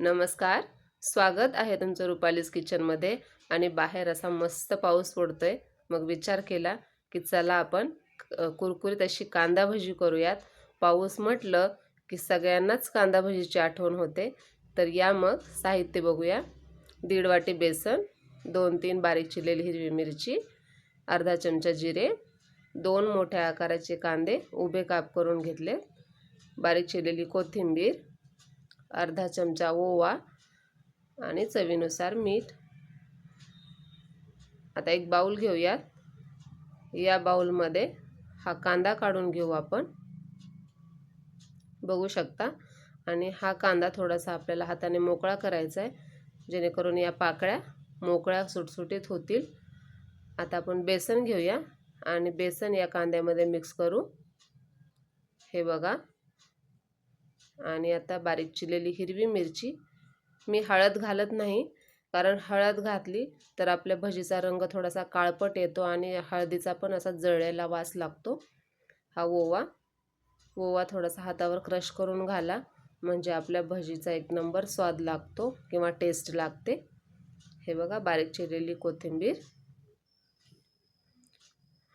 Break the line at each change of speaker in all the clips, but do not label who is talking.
नमस्कार. स्वागत आहे तुमचं रुपालीज किचनमध्ये आणि बाहेर असा मस्त पाऊस पडतोय. मग विचार केला की चला आपण कुरकुरीत अशी कांदा भजी करूयात. पाऊस म्हटलं की सगळ्यांनाच कांदा भजीची आठवण होते. तर या मग साहित्य बघूया. दीड वाटी बेसन दोन तीन बारीक चिरलेली हिरवी मिरची अर्धा चमचा जिरे दोन मोठ्या आकाराचे कांदे उभे काप करून घेतले. बारीक चिरलेली कोथिंबीर अर्धा चमचा ओवा आणि चवीनुसार मीठ. आता एक बाऊल घेऊयात. या बाऊलमध्ये हा कांदा काढून घेऊ आपण. बघू शकता. आणि हा कांदा थोडासा आपल्याला हाताने मोकळा करायचा आहे. जेणेकरून या पाकळ्या मोकळ्या सुटसुटीत होतील. आता आपण बेसन घेऊया. आणि बेसन या कांद्यामध्ये मिक्स करू. हे बघा. आणि आता बारीक चिरलेली हिरवी मिरची. मी हळद घालत नाही कारण हळद घातली तर आपल्या भजीचा रंग थोडासा काळपट येतो आणि हळदीचा पण असा जळलेला वास लागतो. हा ओवा ओवा थोडासा हातावर क्रश करून घाला म्हणजे आपल्या भजीचा एक नंबर स्वाद लागतो किंवा टेस्ट लागते. हे बघा बारीक चिरलेली कोथिंबीर.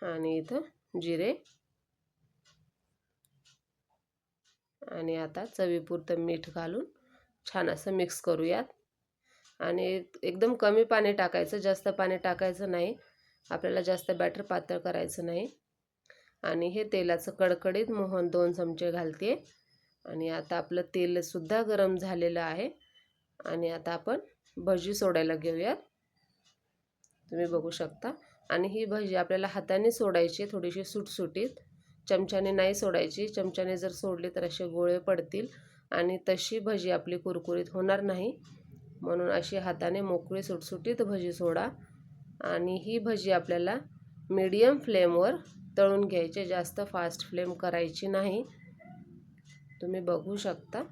आणि इथं जिरे. आणि आता चवीपुरतं मीठ घालून छान असं मिक्स करूयात. आणि एकदम कमी पाणी टाकायचं जास्त पाणी टाकायचं नाही. आपल्याला जास्त बॅटर पातळ करायचं नाही. आणि हे तेलाचं कडकडीत मोहन दोन चमचे घालते आणि आता आपलं तेलसुद्धा गरम झालेलं आहे. आणि आता आपण भजी सोडायला घेऊयात. तुम्ही बघू शकता. आणि ही भजी आपल्याला हाताने सोडायची थोडीशी सुटसुटीत. चमच्याने नाही सोडायची. चमच्याने जर सोडली तर असे गोळे पडतील आणि तशी भजी आपली कुरकुरीत होणार नाही. म्हणून अशी हाताने मोकळी सुटसुटीत भजी सोडा आणि ही भजी आपल्याला मीडियम फ्लेमवर तळून घ्यायची. जास्त फास्ट फ्लेम करायची नाही. तुम्ही बघू शकता.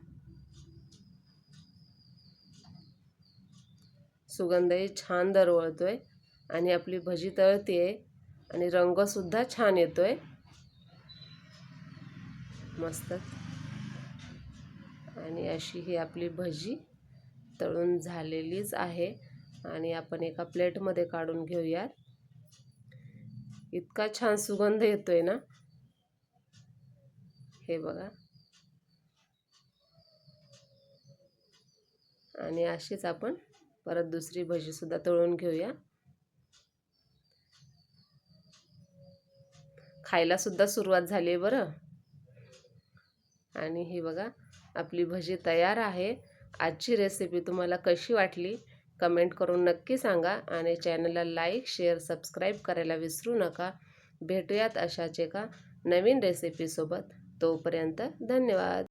सुगंधही छान दरवळतो आहे आणि आपली भजी तळते आहे आणि रंगसुद्धा छान येतो आहे मस्त. आणि अशी ही आपली भजी तळून झालेलीच आहे. आणि आपण एका प्लेटमध्ये काढून घेऊयात. इतका छान सुगंध येतोय ना? हे बघा. आणि अशीच आपण परत दुसरी भजीसुद्धा तळून घेऊया. खायलासुद्धा सुरुवात झाली आहे बरं. आणि ही बघा आपली भजी तयार आहे. आजची रेसिपी तुम्हाला कशी वाटली? कमेंट करून नक्की सांगा आणि चॅनलला लाईक शेअर सबस्क्राईब करायला विसरू नका. भेटूयात अशाच एका नवीन रेसिपीसोबत तोपर्यंत धन्यवाद.